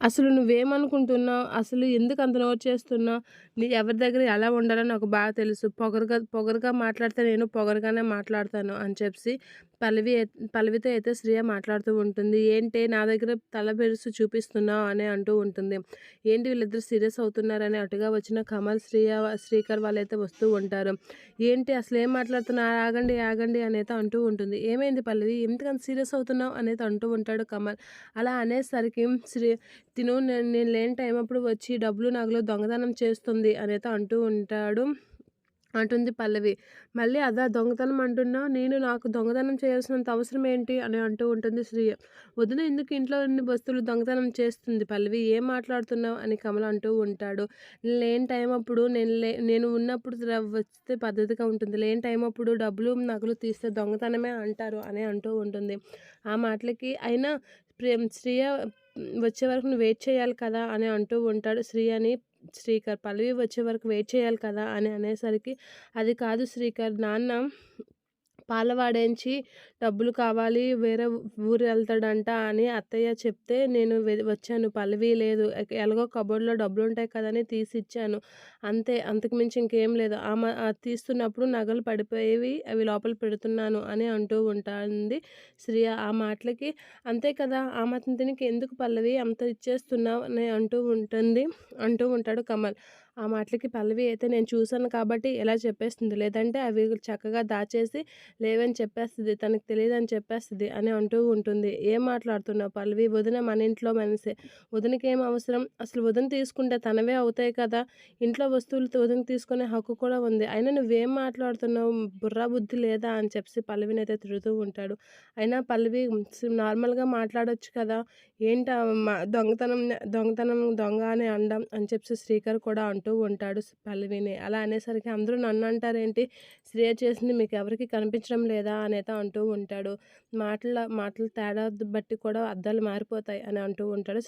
అసలు నువ్వేమనుకుంటున్నావు అసలు ఎందుకు అంత నోట్ చేస్తున్నావు నీ ఎవరి దగ్గర ఎలా ఉండాలో నాకు బాగా తెలుసు. పొగరుగా పొగరుగా మాట్లాడితే నేను పొగరుగానే మాట్లాడతాను అని చెప్పి పల్లవి పల్లవితో అయితే శ్రీయ మాట్లాడుతూ ఉంటుంది. ఏంటి నా దగ్గర తల పెరుసు చూపిస్తున్నావు అని అంటూ ఉంటుంది. ఏంటి వీళ్ళిద్దరు సీరియస్ అవుతున్నారని అటుగా వచ్చిన కమల్ శ్రీయ శ్రీకర్ వాళ్ళైతే వస్తూ ఉంటారు. ఏంటి అసలు ఏం మాట్లాడుతున్నారు? ఆగండి ఆగండి అనేది అంటూ ఉంటుంది. ఏమైంది పల్లవి? ఎందుకంత సీరియస్ అవుతున్నావు? అనేది అంటూ ఉంటాడు కమల్. అలా అనేసరికి శ్రీ తిను నేను లేని టైం అప్పుడు వచ్చి డబ్బులు నగలు దొంగతనం చేస్తుంది అనేది అంటూ ఉంటాడు. అంటుంది పల్లవి. మళ్ళీ అదా దొంగతనం అంటున్నావు నేను నాకు దొంగతనం చేయాల్సినంత అవసరం ఏంటి? అని అంటూ ఉంటుంది శ్రీయ. వదిన ఎందుకు ఇంట్లో ఉన్న వస్తువులు దొంగతనం చేస్తుంది? పల్లవి ఏం మాట్లాడుతున్నావు? అని కమల అంటూ ఉంటాడు. లేని టైం అప్పుడు నేను లే నేను ఉన్నప్పుడు వస్తే పద్ధతిగా ఉంటుంది. లేని టైం అప్పుడు డబ్బులు నగలు తీస్తే దొంగతనమే అంటారు అని అంటూ ఉంటుంది. ఆ మాటలకి అయినా ప్రేమ్ శ్రీయ వచ్చే వరకు నువ్వు వెయిట్ చేయాలి కదా? అని అంటూ ఉంటాడు శ్రీయని. శ్రీకర్ పల్లవి వచ్చే వరకు వెయిట్ చేయాలి కదా అని అనేసరికి అది కాదు శ్రీకర్ నాన్న పాలవాడేంచి డబ్బులు కావాలి వేరే ఊరు వెళ్తాడంట అని అత్తయ్య చెప్తే నేను వచ్చాను. పల్లవి లేదు. ఎలాగో కబోర్డ్లో డబ్బులు ఉంటాయి కదని తీసి ఇచ్చాను అంతే అంతకుమించి ఇంకేం లేదు. ఆమె తీస్తున్నప్పుడు నగలు పడిపోయేవి అవి లోపల పెడుతున్నాను అని అంటూ ఉంటుంది శ్రియ ఆ మాటలకి. అంతే కదా ఆ మాత్రం దీనికి ఎందుకు పల్లవి? అంత ఇచ్చేస్తున్నావు అని అంటూ ఉంటుంది అంటూ ఉంటాడు కమల్. ఆ మాటలకి పల్లవి అయితే నేను చూశాను కాబట్టి ఎలా చెప్పేస్తుంది? లేదంటే అవి చక్కగా దాచేసి లేవని చెప్పేస్తుంది తనకు తెలియదని చెప్పేస్తుంది అని అంటూ ఉంటుంది. ఏం మాట్లాడుతున్నావు పల్లవి? వదిన మన ఇంట్లో మనిషే. వదినకి ఏం అవసరం? అసలు వదిన తీసుకుంటే తనవే అవుతాయి కదా? ఇంట్లో వస్తువులు వదిన తీసుకునే హక్కు కూడా ఉంది. అయినా నువ్వేం మాట్లాడుతున్నావు? బుర్రా బుద్ధి లేదా? అని చెప్పి పల్లవిని అయితే తిడుతూ ఉంటాడు. అయినా పల్లవి నార్మల్గా మాట్లాడొచ్చు కదా? ఏంట దొంగతనం దొంగతనం దొంగ అని అండం అని చెప్పి శ్రీకర్ కూడా అంటూ అంటూ ఉంటాడు పల్లవిని అలా అనేసరికి అందరూ నన్ను అంటారేంటి? శ్రేయ చేసింది మీకు ఎవరికి కనిపించడం లేదా? అనేత అంటూ ఉంటాడు. మాటల మాటల తేడా బట్టి కూడా అద్దాలు మారిపోతాయి అని అంటూ ఉంటాడు